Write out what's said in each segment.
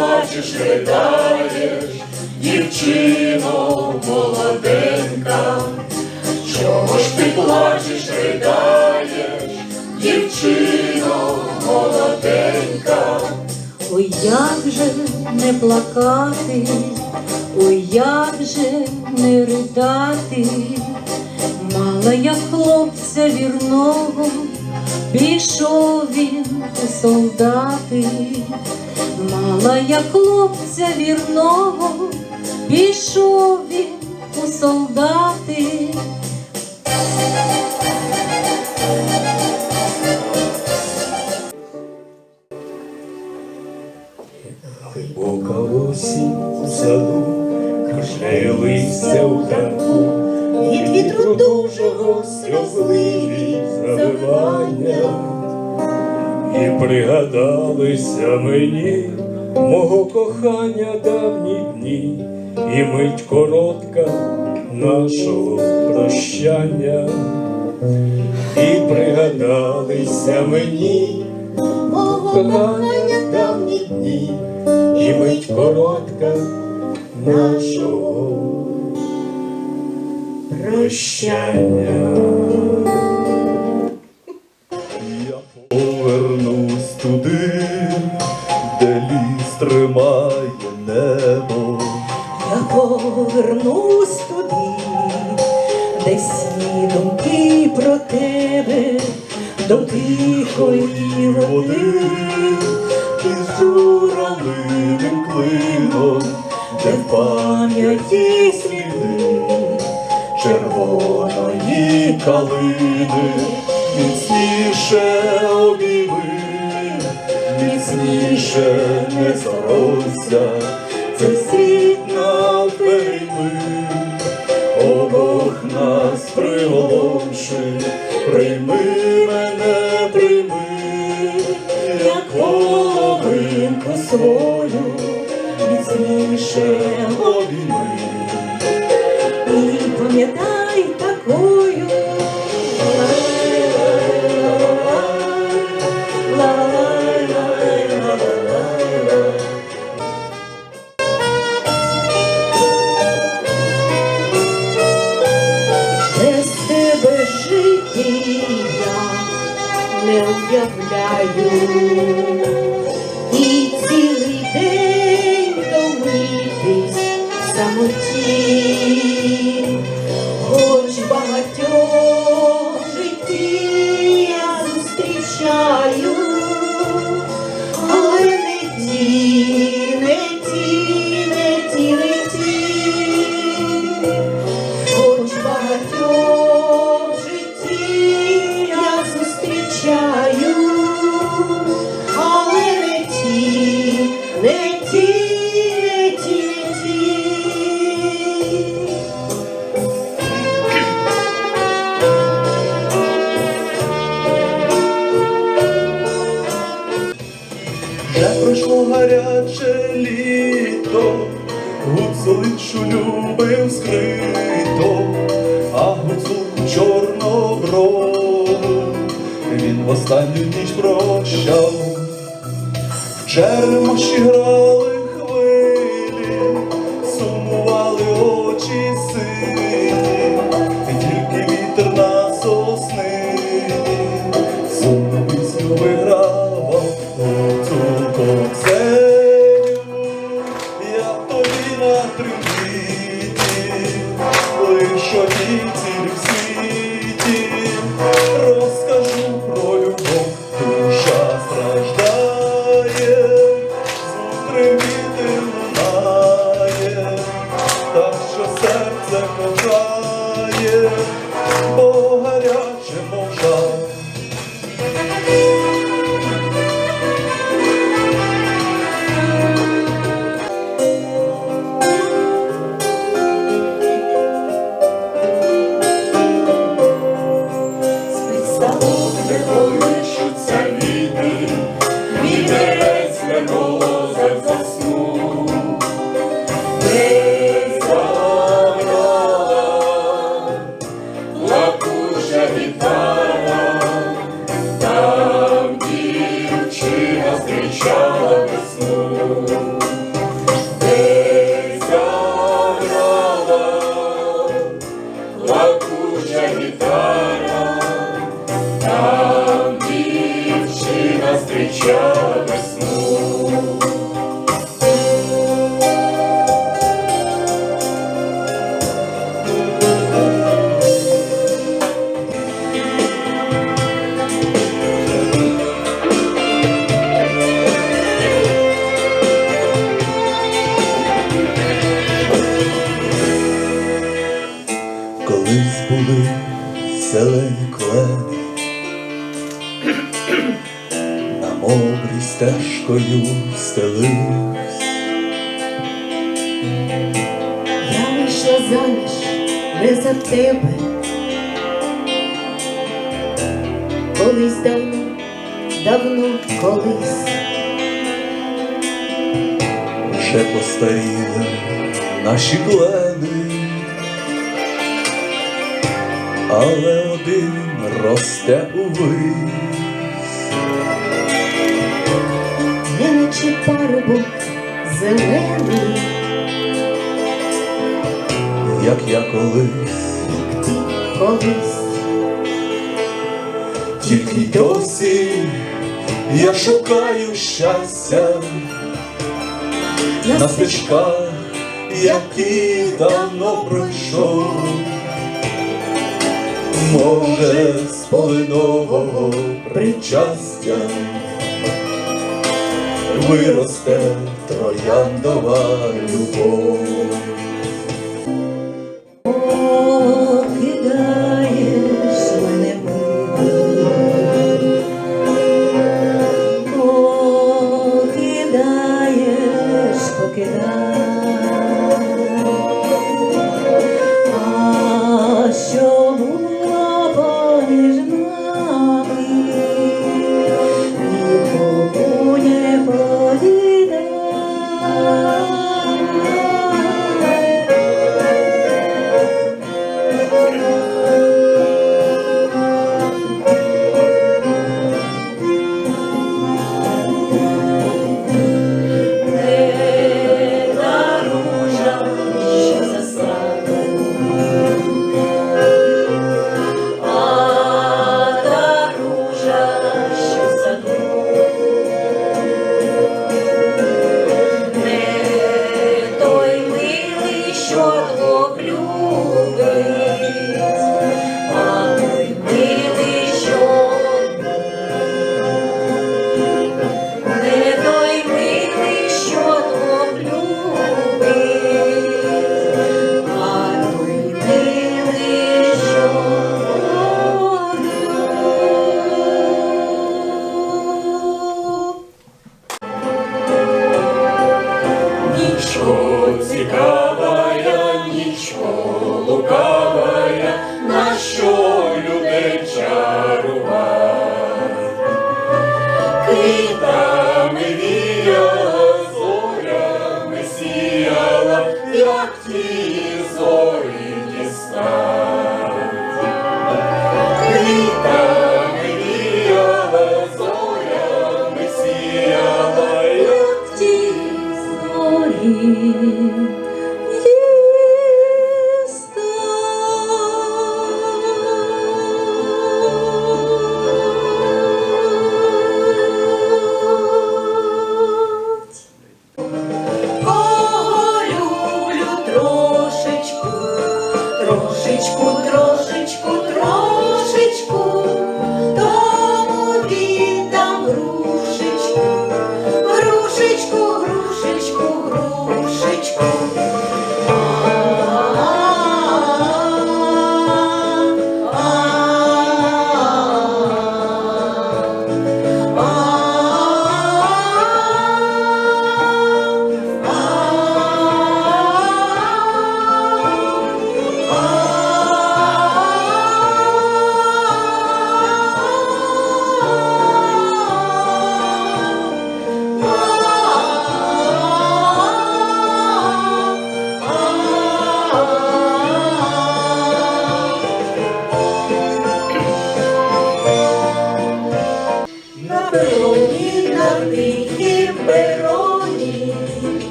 плачеш, ридаєш, дівчино молоденька? Чого ж ти плачеш, ридаєш, дівчино молоденька? Ой, як же не плакати, ой, як же не ридати, мала я хлопця вірного, пішов він солдати, мала я хлопця вірного, пішов він у солдати. Глибока осінь у саду, кружляє листя у танку, від вітру дужого сльозливі завивання. І пригадалися мені мого кохання давні дні, і мить коротка нашого прощання. І пригадалися мені мого кохання давні дні, і мить коротка нашого прощання. В Як пройшло гаряче літо, гуцуличу любив скрито, а гуцулку чорноброву він в останню ніч прощав, в чермоші грав. Стежкою стеливсь. Я вийшла заміж не за тебе. Колись давно, давно колись. Вже постаріли наші клени, але один росте увись. Наче парубок зелений, як я колись, як ти колись. тільки й досі я шукаю щастя на стежках, які давно пройшов. Може, з полинового причастя виросте трояндова любов.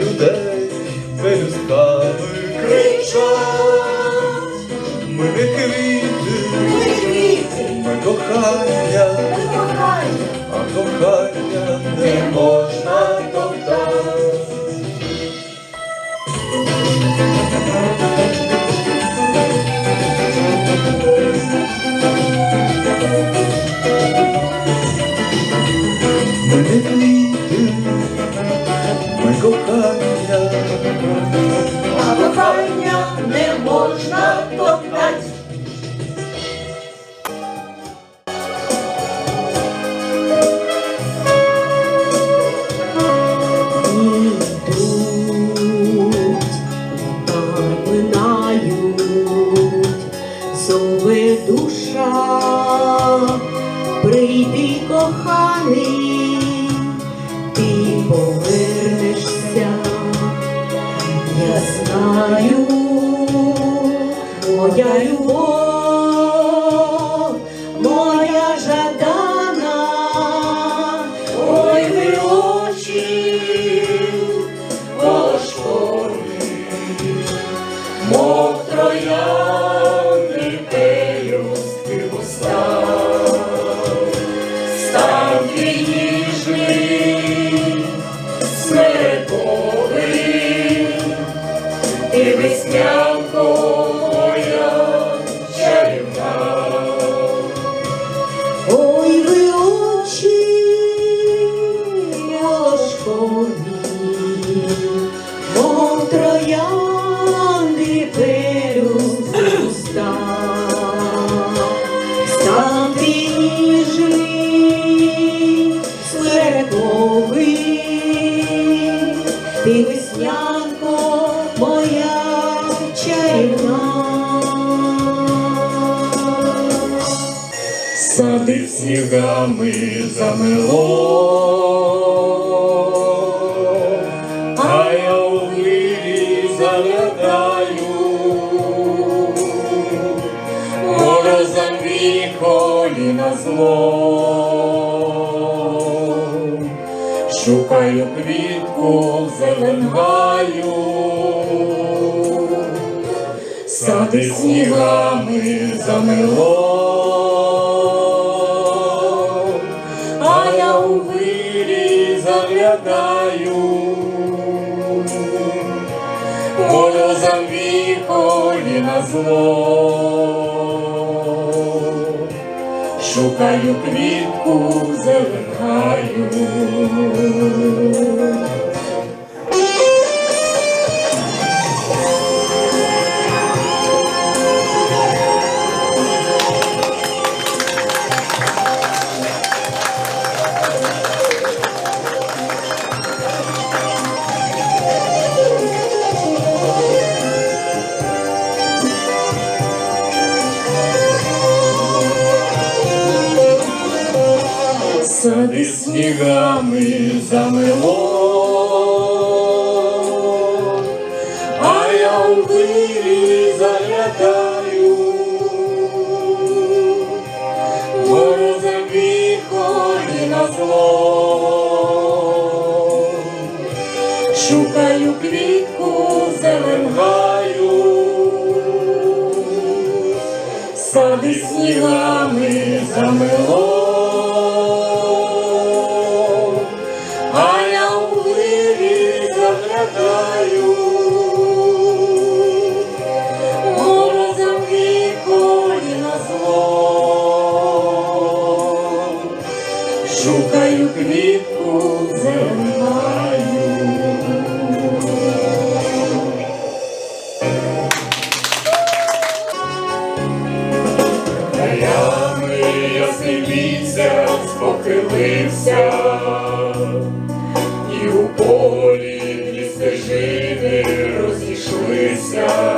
людей пелюстками кричать, ми не квіти, ми кохання, а кохання не може. сади снігами замело, а я у вирі залятаю, морозом віколі на зло, шукаю квітку зеленгаю. Сади снігами замело. сльозам вікові на зло, шукаю квітку, зеленгаю. снігами замело, а я у вирі заглядаю, борозові на зло, шукаю квітку зеленгаю, сади снігами замело. шукаю квітку земнаю. Таямний ясний вітер спохилився, і у полі дві стежини розійшлися.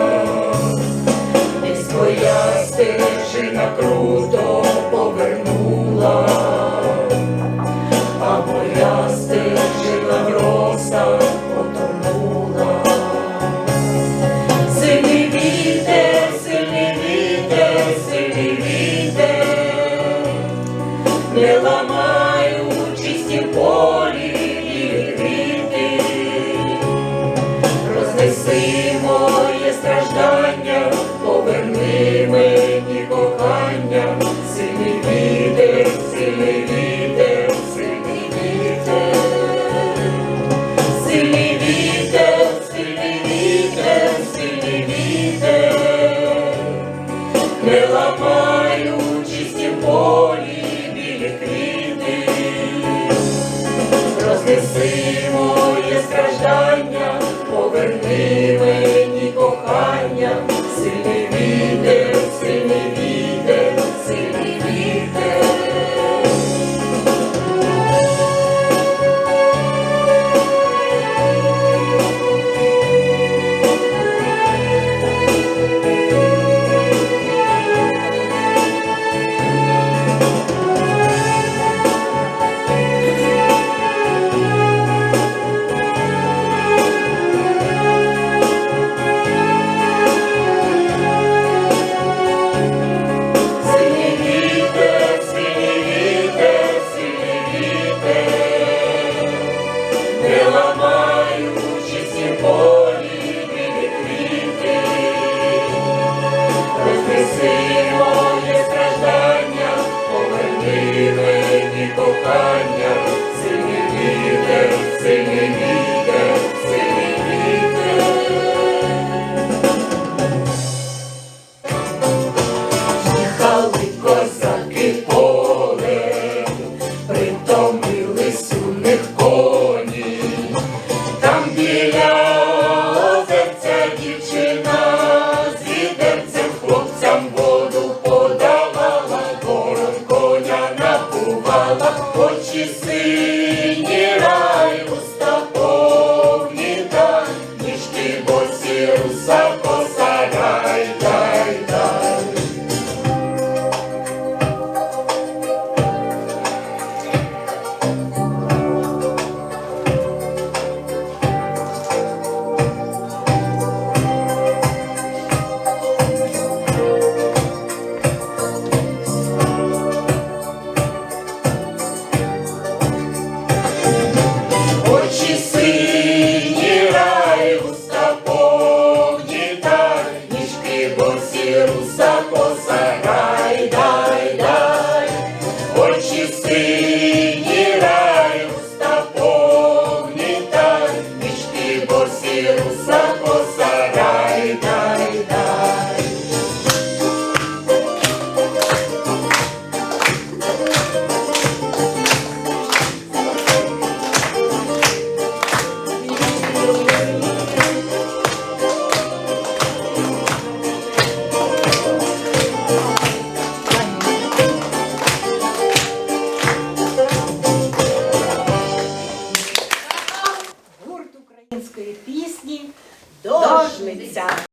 очі син.